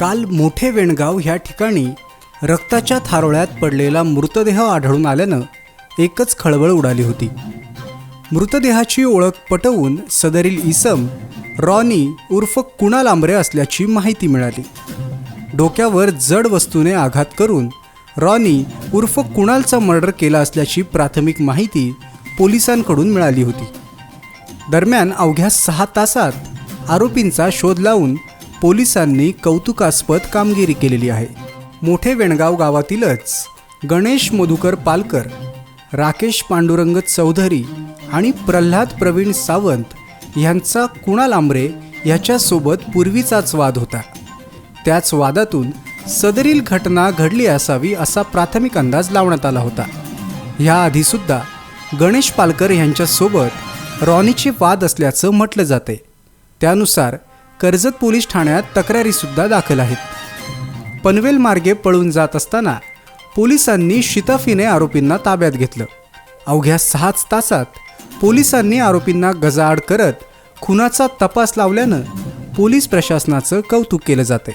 काल मोठे वेणगाव ह्या ठिकाणी रक्ताच्या थारोळ्यात पडलेला मृतदेह आढळून आल्यानं एकच खळबळ उडाली होती. मृतदेहाची ओळख पटवून सदरील इसम रॉनी उर्फ कुणाल आंबरे असल्याची माहिती मिळाली. डोक्यावर जड वस्तूने आघात करून रॉनी उर्फ कुणालचा मर्डर केला असल्याची प्राथमिक माहिती पोलिसांकडून मिळाली होती. दरम्यान अवघ्या सहा तासात आरोपींचा शोध लावून पोलिसांनी कौतुकास्पद कामगिरी केलेली आहे. मोठे वेणगाव गावातीलच गणेश मधुकर पालकर राकेश पांडुरंग चौधरी आणि प्रल्हाद प्रवीण सावंत ह्यांचा कुणाल आंबरे ह्याच्यासोबत पूर्वीचाच वाद होता. त्याच वादातून सदरील घटना घडली असावी असा प्राथमिक अंदाज लावण्यात आला होता. ह्याआधीसुद्धा गणेश पालकर यांच्यासोबत रॉनीचे वाद असल्याचं म्हटलं जाते. त्यानुसार कर्जत पोलीस ठाण्यात तक्रारीसुद्धा दाखल आहेत. पनवेल मार्गे पळून जात असताना पोलिसांनी शिताफीने आरोपींना ताब्यात घेतलं. अवघ्या सहाच तासात पोलिसांनी आरोपींना गजाआड करत खुनाचा तपास लावल्यानं पोलीस प्रशासनाचं कौतुक केलं जाते